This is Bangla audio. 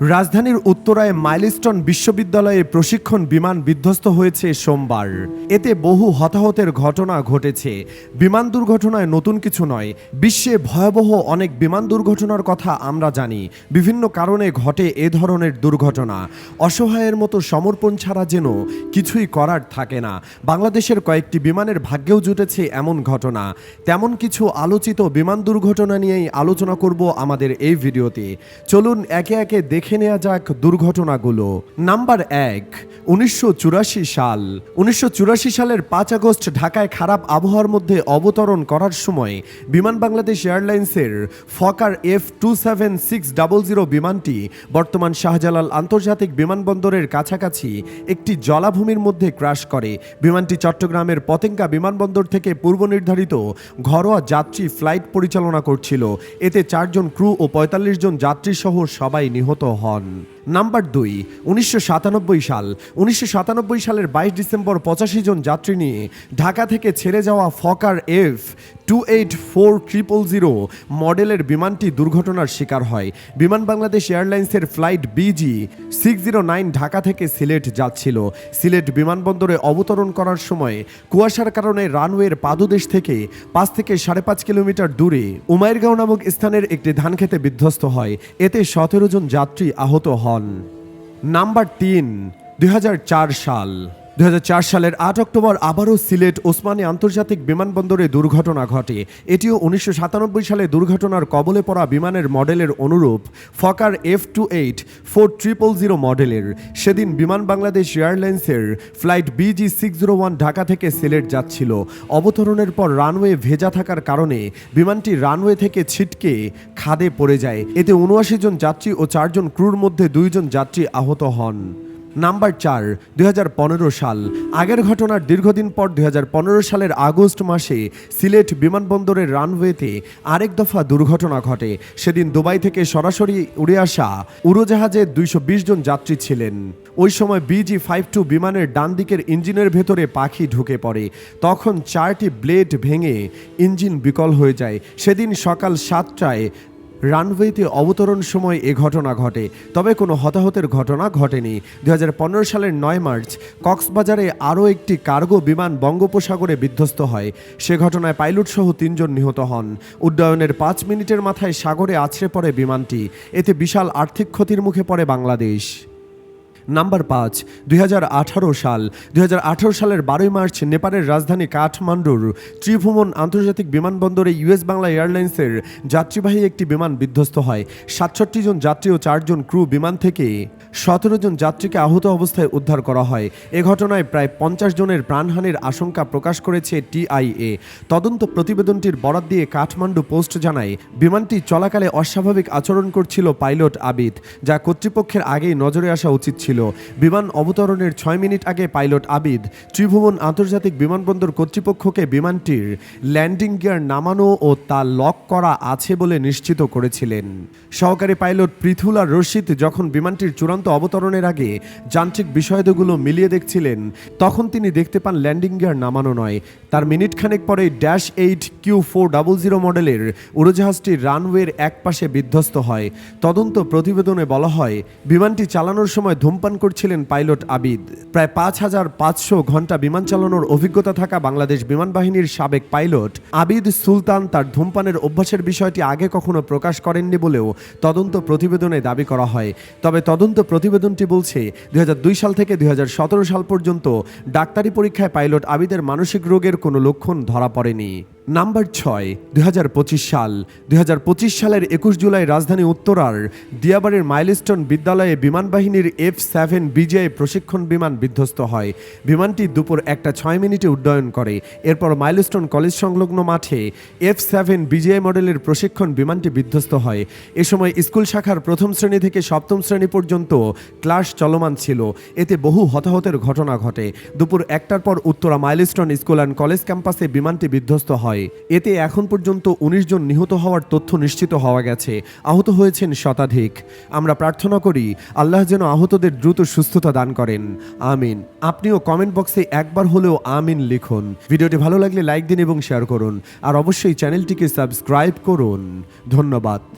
রাজধানীর উত্তরায় মাইলস্টোন বিশ্ববিদ্যালয়ে প্রশিক্ষণ বিমান বিধ্বস্ত হয়েছে সোমবার। এতে বহু হতাহতের ঘটনা ঘটেছে। বিমান দুর্ঘটনায় নতুন কিছু নয়, বিশ্বে ভয়াবহ অনেক বিমান দুর্ঘটনার কথা আমরা জানি। বিভিন্ন কারণে ঘটে এ ধরনের দুর্ঘটনা। অসহায়ের মতো সমর্পণ ছাড়া যেন কিছুই করার থাকে না। বাংলাদেশের কয়েকটি বিমানের ভাগ্যেও জুটেছে এমন ঘটনা। তেমন কিছু আলোচিত বিমান দুর্ঘটনা নিয়েই আলোচনা করব আমাদের এই ভিডিওতে। চলুন একে একে দেখে নেওয়া যাক দুর্ঘটনাগুলো। নাম্বার এক, উনিশশো সাল। উনিশশো চুরাশি সালের পাঁচ আগস্ট ঢাকায় খারাপ আবহাওয়ার মধ্যে অবতরণ করার সময় বিমান বাংলাদেশ এয়ারলাইন্সের Fokker F two seven six double zero বিমানটি বর্তমান শাহজালাল আন্তর্জাতিক বিমানবন্দরের কাছাকাছি একটি জলাভূমির মধ্যে ক্রাশ করে। বিমানটি চট্টগ্রামের পতেঙ্গা বিমানবন্দর থেকে পূর্ব নির্ধারিত ঘরোয়া যাত্রী ফ্লাইট পরিচালনা করছিল। এতে চারজন ক্রু ও পঁয়তাল্লিশ জন যাত্রী সহ সবাই নিহত হন। নাম্বার দুই, উনিশশো সাল। উনিশশো সাতানব্বই সালের বাইশ ডিসেম্বর পঁচাশি জন যাত্রী নিয়ে ঢাকা থেকে ছেড়ে যাওয়া Fokker F two eight four triple zero মডেলের বিমানটি দুর্ঘটনার শিকার হয়। বিমান বাংলাদেশ এয়ারলাইন্সের flight BG six zero nine Dhaka থেকে সিলেট যাচ্ছিল। সিলেট বিমানবন্দরে অবতরণ করার সময় কুয়াশার কারণে রানওয়ের পাদদেশ থেকে পাঁচ থেকে সাড়ে পাঁচ কিলোমিটার দূরে উমাইরগাঁও নামক স্থানের একটি ধান খেতে বিধ্বস্ত হয়। এতে সতেরো জন যাত্রী আহত হন। নাম্বার তিন দুই সাল। দু হাজার চার সালের আট অক্টোবর আবারও সিলেট ওসমানী আন্তর্জাতিক বিমানবন্দরে দুর্ঘটনা ঘটে। এটিও উনিশশো সাতানব্বই সালে দুর্ঘটনার কবলে পড়া বিমানের মডেলের অনুরূপ Fokker F two eight four triple zero মডেলের। সেদিন বিমান বাংলাদেশ এয়ারলাইন্সের flight BG six zero one Dhaka থেকে সিলেট যাচ্ছিল। অবতরণের পর রানওয়ে ভেজা থাকার কারণে বিমানটি রানওয়ে থেকে ছিটকে খাদে পড়ে যায়। এতে উনআশি জন যাত্রী ও চারজন ক্রুর মধ্যে দুইজন যাত্রী আহত হন। নাম্বার চার, দুই সাল। আগের ঘটনার দীর্ঘদিন পর দু হাজার পনেরো সালের আগস্ট মাসে সিলেট বিমানবন্দরের রানওয়েতে আরেক দফা দুর্ঘটনা ঘটে। সেদিন দুবাই থেকে সরাসরি উড়ে আসা উড়োজাহাজে দুইশো বিশ জন যাত্রী ছিলেন। ওই সময় বিজি ফাইভ টু বিমানের ডান দিকের ইঞ্জিনের ভেতরে পাখি ঢুকে পড়ে। তখন চারটি ব্লেড ভেঙে ইঞ্জিন বিকল হয়ে যায়। সেদিন সকাল সাতটায় রানওয়েতে অবতরণ সময় এ ঘটনা ঘটে। তবে কোনো হতাহতের ঘটনা ঘটেনি। দু হাজার পনেরো সালের নয় মার্চ কক্সবাজারে আরও একটি কার্গো বিমান বঙ্গোপসাগরে বিধ্বস্ত হয়। সে ঘটনায় পাইলটসহ তিনজন নিহত হন। উড্ডয়নের পাঁচ মিনিটের মাথায় সাগরে আছড়ে পড়ে বিমানটি। এতে বিশাল আর্থিক ক্ষতির মুখে পড়ে বাংলাদেশ। নাম্বার পাঁচ, দুই সাল। দুই হাজার আঠারো সালের বারোই মার্চ নেপালের রাজধানী কাঠমান্ডুর ত্রিভুবন আন্তর্জাতিক বিমানবন্দরে ইউএস বাংলা এয়ারলাইন্সের যাত্রীবাহী একটি বিমান বিধ্বস্ত হয়। সাতষট্টি জন যাত্রী ও চারজন ক্রু বিমান থেকে সতেরো জন যাত্রীকে আহত অবস্থায় উদ্ধার করা হয়। এ ঘটনায় প্রায় পঞ্চাশ জনের প্রাণহানির আশঙ্কা প্রকাশ করেছে টিআইএ তদন্ত প্রতিবেদনটির বরাত দিয়ে কাঠমান্ডু পোস্ট জানায়, বিমানটি চলাকালে অস্বাভাবিক আচরণ করছিল পাইলট আবিদ, যা কর্তৃপক্ষের আগেই নজরে আসা উচিত ছিল। বিমান অবতরণের ছয় মিনিট আগে পাইলট আবিদ ত্রিভুবন আন্তর্জাতিক বিমানবন্দর কর্তৃপক্ষকে বিমানটির ল্যান্ডিং গিয়ার নামানো ও তা লক করা আছে বলে নিশ্চিত করেছিলেন। সহকারী পাইলট পৃথুলা রশিদ যখন বিমানটির চূড়ান্ত অবতরণের আগে যান্ত্রিক বিষয়গুলো মিলিয়ে দেখছিলেন, তখন তিনি দেখতে পান ল্যান্ডিং গিয়ার নামানো নয়। তার মিনিট খানেক পরে dash eight Q four double zero মডেলের উড়োজাহাজটি রানওয়ের এক পাশে বিধ্বস্ত হয়। তদন্ত প্রতিবেদনে বলা হয়, বিমানটি চালানোর সময় ধূমপান করছিলেন পাইলট আবিদ। প্রায় পাঁচ হাজার পাঁচশো ঘণ্টা বিমান চালানোর অভিজ্ঞতা থাকা বাংলাদেশ বিমান বাহিনীর সাবেক পাইলট আবিদ সুলতান তার ধূমপানের অভ্যাসের বিষয়টি আগে কখনো প্রকাশ করেননি বলেও তদন্ত প্রতিবেদনে দাবি করা হয়। তবে তদন্ত প্রতিবেদনটি বলছে, দুই হাজার দুই সাল থেকে দুই হাজার সতেরো সাল পর্যন্ত ডাক্তারি পরীক্ষায় পাইলট আবিদের মানসিক রোগের কোনো লক্ষণ ধরা পড়েনি। নাম্বার ছয় দুই সাল। দু হাজার পঁচিশ সালের একুশ জুলাই রাজধানী উত্তরার দিয়াবাড়ির মাইলস্টোন বিদ্যালয়ে বিমান বাহিনীর এফ সেভেন বিজয় প্রশিক্ষণ বিমান বিধ্বস্ত হয়। বিমানটি দুপুর একটা ছয় মিনিটে উড্ডয়ন করে। এরপর মাইলস্টোন কলেজ সংলগ্ন মাঠে এফ সেভেন বিজয় মডেলের প্রশিক্ষণ বিমানটি বিধ্বস্ত হয়। এ সময় স্কুল শাখার প্রথম শ্রেণি থেকে সপ্তম শ্রেণি পর্যন্ত ক্লাস চলমান ছিল। এতে বহু হতাহতের ঘটনা ঘটে। দুপুর একটার পর Uttara Milestone school and college ক্যাম্পাসে বিমানটি বিধ্বস্ত হয়। এতে এখন পর্যন্ত উনিশ জন নিহত হওয়ার তথ্য নিশ্চিত হওয়া গেছে। আহত হয়েছেন শতাধিক। আমরা প্রার্থনা করি, আল্লাহ যেন আহতদের দ্রুত সুস্থতা দান করেন। আমিন। আপনিও কমেন্ট বক্সে একবার হলেও আমিন লিখুন। ভিডিওটি ভালো লাগলে লাইক দিন এবং শেয়ার করুন। আর অবশ্যই চ্যানেলটিকে সাবস্ক্রাইব করুন। ধন্যবাদ।